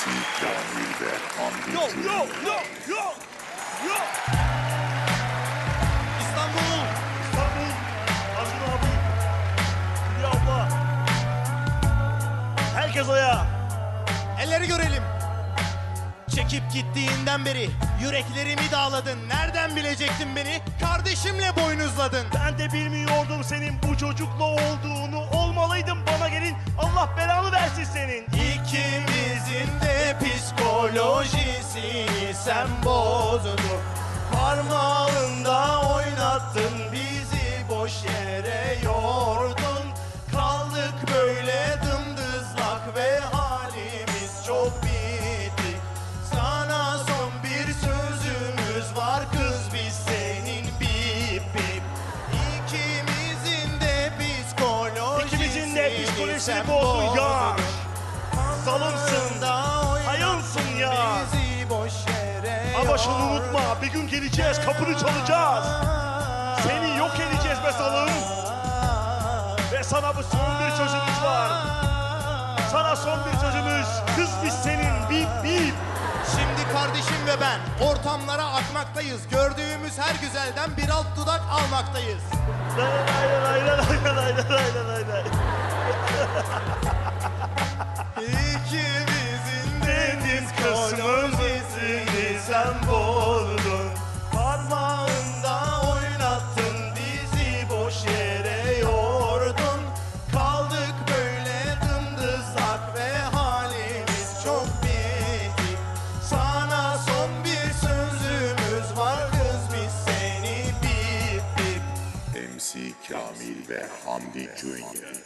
MC Kamil ve Hamdi Yo Cüngür. yo yo yo yo. İstanbul. İstanbul. Acun abi. Hülya abla. Herkes ayağa. Elleri görelim. Çekip gittiğinden beri yüreklerimi dağladın. Nereden bilecektin beni? Kardeşimle boynuzladın. Ben de bilmiyordum senin bu çocukla olduğunu. Olmalıydım bana gelin. Allah belanı versin senin. İkimizin de psikolojisini sen bozdun. Parmağında oynattın bizi boş yere yordun. Kaldık böyle dımdızlak ve halimiz çok bitti. Sana son bir sözümüz var kız biz senin bip bip. İkimizin de psikolojisini İkimizin de psikolojisini bozdun ya. Şunu unutma. Bir gün geleceğiz. Kapını çalacağız. Seni yok edeceğiz be salım. Ve sana bu son bir sözümüz var. Sana son bir sözümüz. Kız biz senin. Bip bip. Şimdi kardeşim ve ben ortamlara akmaktayız. Gördüğümüz her güzelden bir alt dudak almaktayız. Aynen aynen aynen aynen aynen aynen. MC Kamil ve Hamdi Cüngür.